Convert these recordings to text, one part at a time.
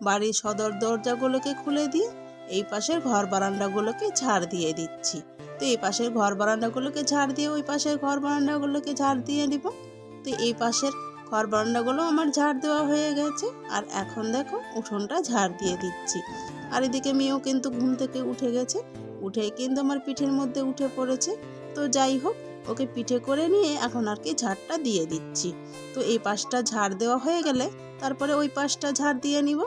বাড়ির সদর দরজাগুলোকে খুলে দিয়ে এই পাশের ঘর বারান্দাগুলোকে ঝাড় দিয়ে দিচ্ছি। তো এই পাশের ঘর বারান্দাগুলোকে ঝাড় দিয়ে, ওই পাশের ঘর বারান্দাগুলোকে ঝাড় দিয়ে দিব তো এই পাশের ঘর বারান্দাগুলো আমার ঝাড় দেওয়া হয়ে গেছে। আর এখন দেখো উঠোনটা ঝাড় দিয়ে দিচ্ছি। আর এদিকে মেয়েও কিন্তু ঘুম থেকে উঠে গেছে। উঠে কিন্তু আমার পিঠের মধ্যে উঠে পড়েছে। তো যাই হোক, ওকে পিঠে করে নিয়ে এখন আর কি ঝাড়টা দিয়ে দিচ্ছি। তো এই পাশটা ঝাড় দেওয়া হয়ে গেলে তারপরে ওই পাশটা ঝাড় দিয়ে নিব।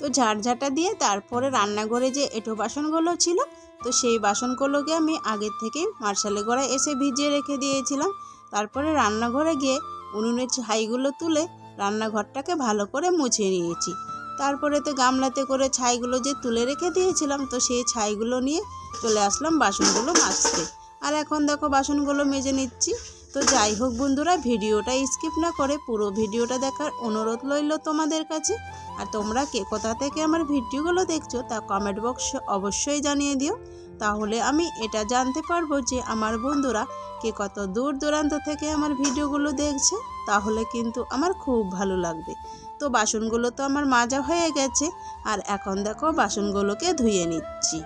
তো ঝাড় ঝাঁটা দিয়ে তারপরে রান্নাঘরে যে এঁটো বাসনগুলো ছিল, তো সেই বাসনগুলোকে আমি আগের থেকেই মার্শালে গড়ায় এসে ভিজিয়ে রেখে দিয়েছিলাম। তারপরে রান্নাঘরে গিয়ে উনুনের ছাইগুলো তুলে রান্নাঘরটাকে ভালো করে মুছে নিয়েছি। তারপরে তো গামলাতে করে ছাইগুলো যে তুলে রেখে দিয়েছিলাম, তো সেই ছাইগুলো নিয়ে চলে আসলাম বাসনগুলো মাজতে। আর এখন দেখো বাসনগুলো মেজে নিচ্ছি। তো যাই হোক বন্ধুরা, ভিডিওটা স্কিপ না করে পুরো ভিডিওটা দেখার অনুরোধ রইল তোমাদের কাছে। আর তোমরা কে কোথা থেকে আমার ভিডিওগুলো দেখছ তা কমেন্ট বক্সে অবশ্যই জানিয়ে দিও। তাহলে আমি এটা জানতে পারব যে আমার বন্ধুরা কে কত দূর দূরান্ত থেকে আমার ভিডিওগুলো দেখছে, তাহলে কিন্তু আমার খুব ভালো লাগবে। তো বাসনগুলো তো আমার মাজা হয়ে গেছে, আর এখন দেখো বাসনগুলোকে ধুয়ে নিচ্ছি।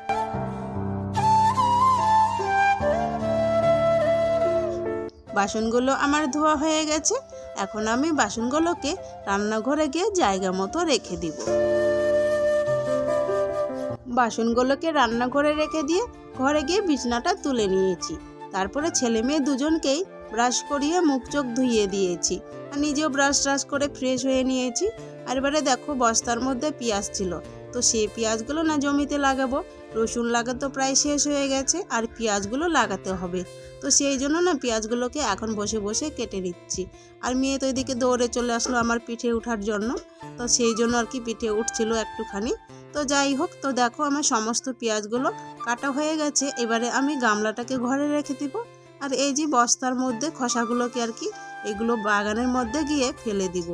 বাসনগুলো আমার ধোয়া হয়ে গেছে। এখন আমি বাসনগুলোকে রান্নাঘরে গিয়ে জায়গা মতো রেখে দিব। বাসনগুলোকে রান্নাঘরে রেখে দিয়ে ঘরে গিয়ে বিছনাটা তুলে নিয়েছি। তারপরে ছেলে মেয়ে দুজনকেই ব্রাশ করিয়ে মুখ চোখ ধুইয়ে দিয়েছি। আর নিজেও ব্রাশ ট্রাশ করে ফ্রেশ হয়ে নিয়েছি। আর এবারে দেখো বস্তার মধ্যে পেঁয়াজ ছিল। তো সেই পেঁয়াজগুলো না জমিতে লাগাবো। রসুন লাগাতো প্রায় শেষ হয়ে গেছে, আর পেঁয়াজগুলো লাগাতে হবে। তো সেই জন্য না পেঁয়াজগুলোকে এখন বসে বসে কেটে নিচ্ছি। আর মেয়ে তো এদিকে দৌড়ে চলে আসলো আমার পিঠে ওঠার জন্য। তো সেই জন্য আর কি পিঠে উঠছিল একটুখানি। তো যাই হোক, তো দেখো আমার সমস্ত পেঁয়াজগুলো কাটা হয়ে গেছে। এবারে আমি গামলাটাকে ঘরে রেখে দিব। আর এই যে বস্তার মধ্যে খসাগুলোকে আর কি এগুলো বাগানের মধ্যে গিয়ে ফেলে দিব।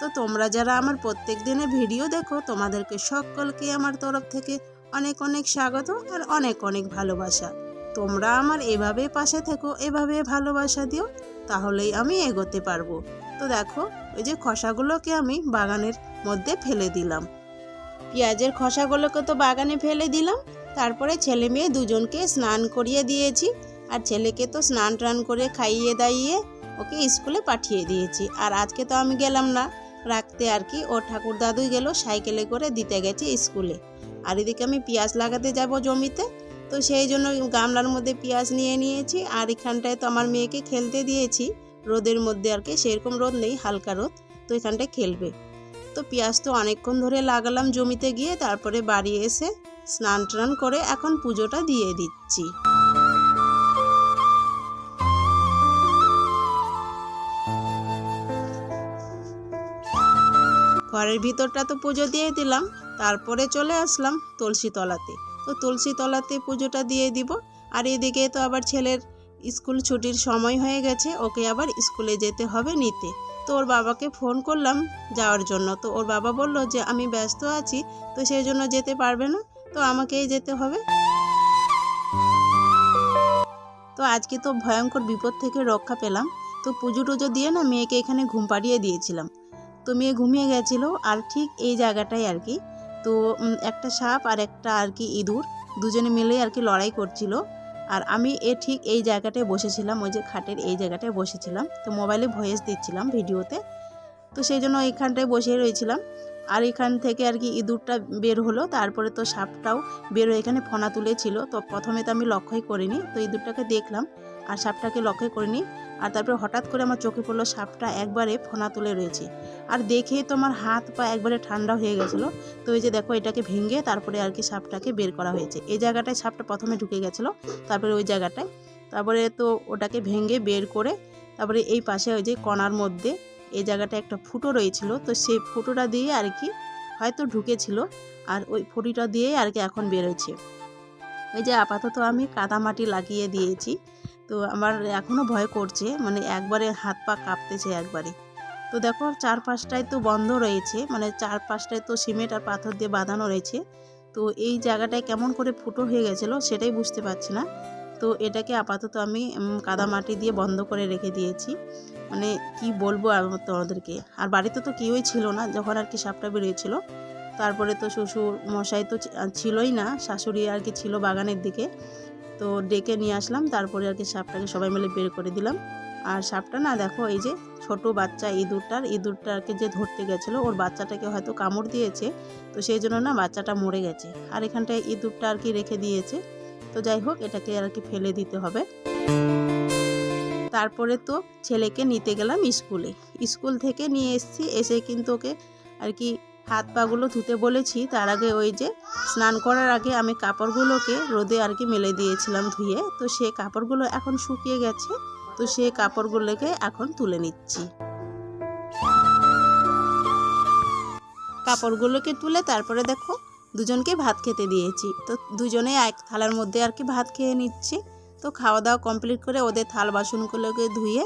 তো তোমরা যারা আমার প্রত্যেক দিনের ভিডিও দেখো, তোমাদেরকে সকলকে আমার তরফ থেকে অনেক অনেক স্বাগত আর অনেক অনেক ভালোবাসা। তোমরা আমার এভাবে পাশে থেকো, এভাবে ভালোবাসা দিও, তাহলেই আমি এগোতে পারব। তো দেখো, ওই যে খসাগুলোকে আমি বাগানের মধ্যে ফেলে দিলাম। পেঁয়াজের খসাগুলোকে তো বাগানে ফেলে দিলাম। তারপরে ছেলে মেয়ে দুজনকে স্নান করিয়ে দিয়েছি। আর ছেলেকে তো স্নান টান করে খাইয়ে দাইয়ে ওকে স্কুলে পাঠিয়ে দিয়েছি। আর আজকে তো আমি গেলাম না। রাখতে আর কি। ও ঠাকুর দাদুই গেল, সাইকেলে করে দিতে গেছে স্কুলে। আর এদিকে আমি পেঁয়াজ লাগাতে যাব জমিতে। তো সেই জন্য গামলার মধ্যে পেঁয়াজ নিয়ে নিয়েছি। আর এখানটায় তো আমার মেয়েকে খেলতে দিয়েছি। রোদের মধ্যে আর কি, সেরকম রোদ নেই, হালকা রোদ। তো এখানটায় খেলবে। তো পেঁয়াজ তো অনেকক্ষণ ধরে লাগালাম জমিতে গিয়ে, তারপরে বাড়ি এসে স্নান টান করে এখন পুজোটা দিয়ে দিচ্ছি। ঘরের ভিতরটা তো পুজো দিয়ে দিলাম, তারপরে চলে আসলাম তুলসী তলাতে। তো তুলসী তলাতে পুজোটা দিয়ে দিব, আর এদিকে তো আবার ছেলের স্কুল ছুটির সময় হয়ে গেছে, ওকে আবার স্কুলে যেতে হবে নিতে। তো ওর বাবাকে ফোন করলাম যাওয়ার জন্য, তো ওর বাবা বলল যে আমি ব্যস্ত আছি, তো সেই জন্য যেতে পারবে না, তো আমাকেই যেতে হবে। তো আজকে তো ভয়ঙ্কর বিপদ থেকে রক্ষা পেলাম, তো পুজো টুজো দিয়ে না মেয়েকে এখানে ঘুম পাড়িয়ে দিয়েছিলাম। তো মেয়ে ঘুমিয়ে গেছিল আর ঠিক এই জায়গাটাই আর কি। তো একটা সাপ আর একটা আর কি ইঁদুর দুজনে মিলে আর কি লড়াই করছিল। আর আমি এ ঠিক এই জায়গাটায় বসেছিলাম, ওই যে খাটের এই জায়গাটায় বসেছিলাম। তো মোবাইলে ভয়েস দিচ্ছিলাম ভিডিওতে। তো সেই জন্য এইখানটায় বসে রয়েছিলাম। আর এখান থেকে আর কি ইঁদুরটা বের হলো, তারপরে তো সাপটাও বের হয়ে এখানে ফনা তুলেছিল। তো প্রথমে তো আমি লক্ষ্যই করিনি, তো ইঁদুরটাকে দেখলাম আর সাপটাকে লক্ষ্য করিনি। আর তারপরে হঠাৎ করে আমার চোখে পড়ল সাপটা একবারে ফোনা তুলে রয়েছে। আর দেখে তো আমার হাত পা একবারে ঠান্ডা হয়ে গেছিল। তো এই যে দেখো এটাকে ভেঙে তারপরে আর কি সাপটাকে বের করা হয়েছে। এই জায়গাটায় সাপটা প্রথমে ঢুকে গেছিল, তারপরে ওই জায়গাটায়। তারপরে তো ওটাকে ভেঙে বের করে তারপরে এই পাশে ওই যে কণার মধ্যে এই জায়গাটা একটা ফুটো রয়েছিল। তো সেই ফুটোটা দিয়ে আর কি হয়তো ঢুকেছিল। আর ওই ফটিটা দিয়েই আর কি এখন বেরোচ্ছে। ওই যে আপাতত আমি কাদা মাটি লাগিয়ে দিয়েছি। তো আমার এখনও ভয় করছে মানে একবারে হাত পা কাঁপতেছে একবারে। তো দেখো চারপাশটায় তো বন্ধ রয়েছে মানে চারপাশটায় তো সিমেন্ট আর পাথর দিয়ে বাঁধানো রয়েছে। তো এই জায়গাটায় কেমন করে ফুটো হয়ে গেছিল সেটাই বুঝতে পারছি না। তো এটাকে আপাতত আমি কাদা মাটি দিয়ে বন্ধ করে রেখে দিয়েছি। মানে কি বলব তোমাদেরকে আর বাড়িতে তো কেউই ছিল না, যখন আর কি সাপটা বেরিয়েছিল। তারপরে তো শ্বশুর মশাই তো ছিলই না, শাশুড়ি আর কি ছিল বাগানের দিকে। তো ডেকে নিয়ে আসলাম, তারপরে আর কি সাপটাকে সবাই মিলে বের করে দিলাম। আর সাপটা না দেখো, এই যে ছোট বাচ্চা ইঁদুরটার, ইঁদুরটাকে যে ধরতে গেছিল, ওর বাচ্চাটাকে হয়তো কামড় দিয়েছে, তো সেই জন্য না বাচ্চাটা মরে গেছে। আর এখানটায় ইঁদুরটা আর কি রেখে দিয়েছে। তো যাই হোক, এটাকে আর কি ফেলে দিতে হবে। তারপরে তো ছেলেকে নিতে গেলাম স্কুলে। স্কুল থেকে নিয়ে এসেছি, এসে কিন্তু ওকে আর কি হাত পাগুলো ধুতে বলেছি, তার আগে ওই যে স্নান করার আগে আমি কাপড়গুলোকে রোদে আর কি মেলে দিয়েছিলাম ধুয়ে। তো সে কাপড়গুলো এখন শুকিয়ে গেছে, তো সে কাপড়গুলোকে এখন তুলে নিচ্ছি। কাপড়গুলোকে তুলে তারপরে দেখো, দুজনকে ভাত খেতে দিয়েছি। তো দুজনে এক থালার মধ্যে আর কি ভাত খেয়ে নিচ্ছি। তো খাওয়া দাওয়া কমপ্লিট করে ওদের থাল বাসনগুলোকে ধুয়ে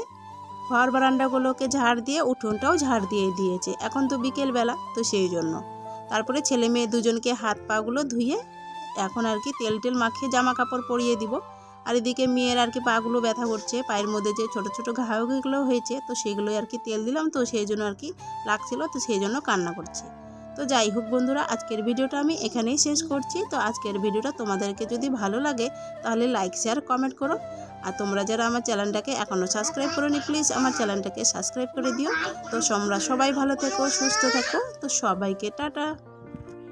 ঘর বারান্দাগুলোকে ঝাড় দিয়ে উঠোনটাও ঝাড় দিয়ে দিয়েছে। এখন তো বিকেলবেলা, তো সেই জন্য। তারপরে ছেলে মেয়ে দুজনকে হাত পাগুলো ধুয়ে এখন আর কি তেল টেল মাখিয়ে জামা কাপড় পরিয়ে দিব। আর এদিকে মেয়ের আর কি পাগুলো ব্যথা করছে, পায়ের মধ্যে যে ছোট ছোট ঘাওগুলো হয়েছে, তো সেগুলোই আর কি তেল দিলাম, তো সেই জন্য আর কি লাগছিল, তো সেই জন্য কান্না করছে। তো যাই হোক বন্ধুরা, আজকের ভিডিওটা আমি এখানেই শেষ করছি। তো আজকের ভিডিওটা তোমাদেরকে যদি ভালো লাগে, তাহলে লাইক শেয়ার কমেন্ট করো। আর তোমরা যারা আমার চ্যানেলটাকে এখনও সাবস্ক্রাইব করোনি প্লিজ আমার চ্যানেলটাকে সাবস্ক্রাইব করে দিও। তো তোমরা সবাই ভালো থেকো, সুস্থ থেকো। তো সবাইকে টাটা।